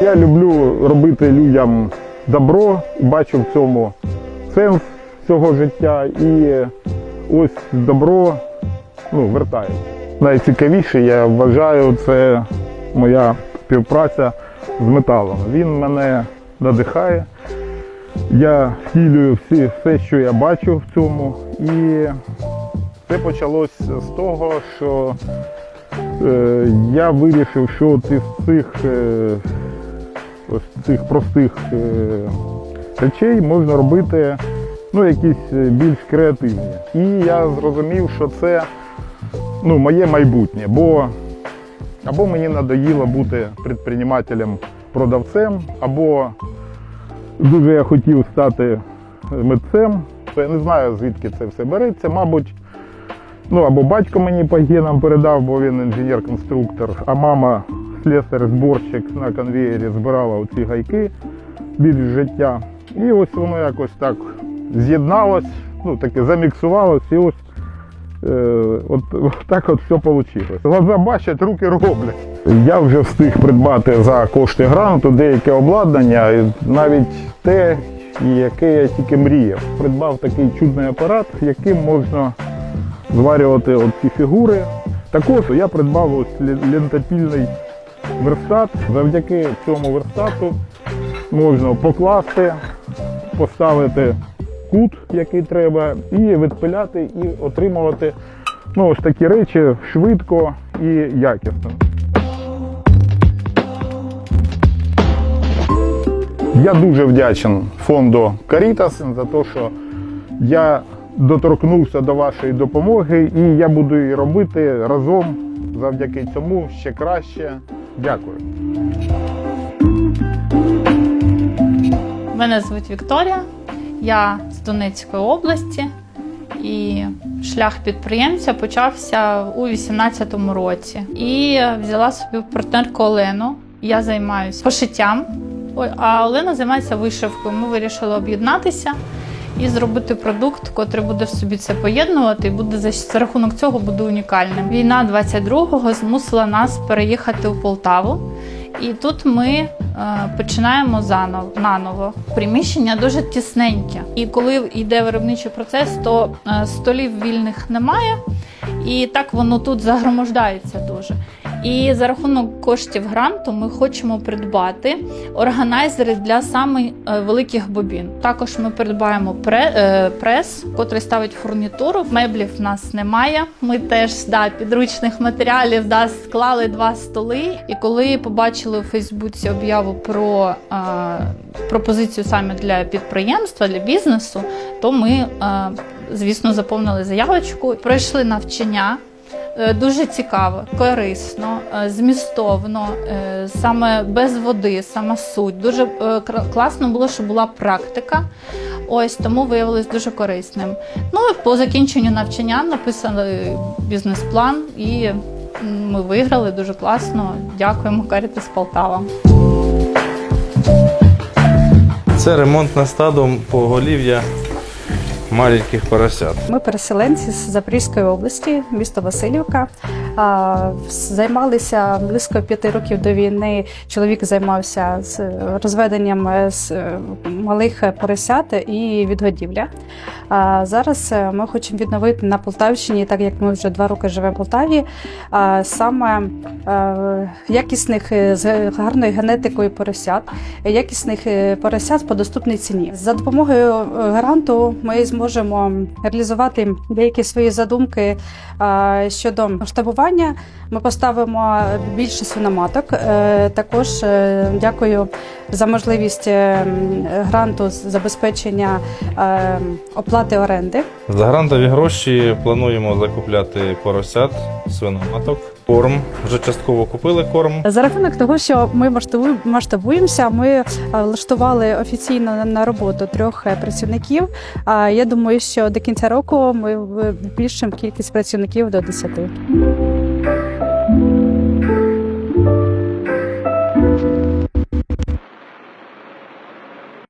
Я люблю робити людям добро, бачу в цьому сенс цього життя і ось добро ну, вертається. Найцікавіше, я вважаю, це моя співпраця з металом. Він мене надихає. Я втілюю всі, все, що я бачу в цьому. І це почалось з того, що е, я вирішив, що із цих, е, ось цих простих е, речей можна робити ну, якісь е, більш креативні. І я зрозумів, що це ну, моє майбутнє, бо або мені надоїло бути предпринимателем продавцем, або дуже я хотів стати митцем. Я не знаю, звідки це все береться. Мабуть, ну або батько мені по генам передав, бо він інженер-конструктор, а мама слесар-зборщик на конвеєрі збирала оці гайки більш життя. І ось воно якось так з'єдналось, ну таке заміксувалось, і ось е, от, от так от все вийшло. Глаза бачать, руки роблять. Я вже встиг придбати за кошти гранту деяке обладнання, і навіть те, яке я тільки мріяв. Придбав такий чудний апарат, яким можна зварювати ці фігури. Також я придбав ось лентопільний верстат. Завдяки цьому верстату можна покласти, поставити кут, який треба, і відпиляти, і отримувати ну, ось такі речі швидко і якісно. Я дуже вдячен фонду Caritas за те, що я доторкнувся до вашої допомоги, і я буду її робити разом завдяки цьому ще краще. Дякую. Мене звуть Вікторія, я з Донецької області, і шлях підприємця почався у 2018 році. І взяла собі партнерку Олену. Я займаюся пошиттям, а Олена займається вишивкою. Ми вирішили об'єднатися і зробити продукт, котрий буде в собі це поєднувати, і буде за, за рахунок цього буде унікальним. Війна 22-го змусила нас переїхати у Полтаву. І тут ми е, починаємо заново наново. Приміщення дуже тісненьке. І коли йде виробничий процес, то е, столів вільних немає, і так воно тут загромождається дуже. І за рахунок коштів гранту ми хочемо придбати органайзери для саме великих бобін. Також ми придбаємо е, прес, котрий ставить фурнітуру. Меблів в нас немає. Ми теж да, підручних матеріалів да, склали два столи. І коли побачили у Фейсбуці об'яву про е, пропозицію саме для підприємства, для бізнесу, то ми, е, звісно, заповнили заявочку, пройшли навчання. Е, Дуже цікаво, корисно, е, змістовно, е, саме без води, сама суть. Дуже класно було, що була практика. Ось тому виявилось дуже корисним. Ну і по закінченню навчання написали бізнес-план, і ми виграли дуже класно. Дякуємо Карітас Полтава. Це ремонтне стадо поголів'я маленьких поросят. Ми переселенці з Запорізької області, місто Васильівка. Займалися близько п'яти років до війни. Чоловік займався з розведенням е, з е, малих поросят і відгодівля. Зараз е, ми хочемо відновити на Полтавщині, так як ми вже два роки живемо в Полтаві, саме якісних з гарною генетикою поросят, якісних поросят по доступній ціні. За допомогою гранту ми зможемо реалізувати деякі свої задумки щодо масштабування. Ми поставимо більше свиноматок. Е, Також е, дякую за можливість е, гранту забезпечення оплати оренди. За грантові гроші плануємо закупляти поросят, свиноматок, корм. Вже частково купили корм. За рахунок того, що ми масштабуємо- масштабуємося, ми влаштували офіційно на- роботу трьох працівників. А Я думаю, що до кінця року ми збільшимо кількість працівників до 10.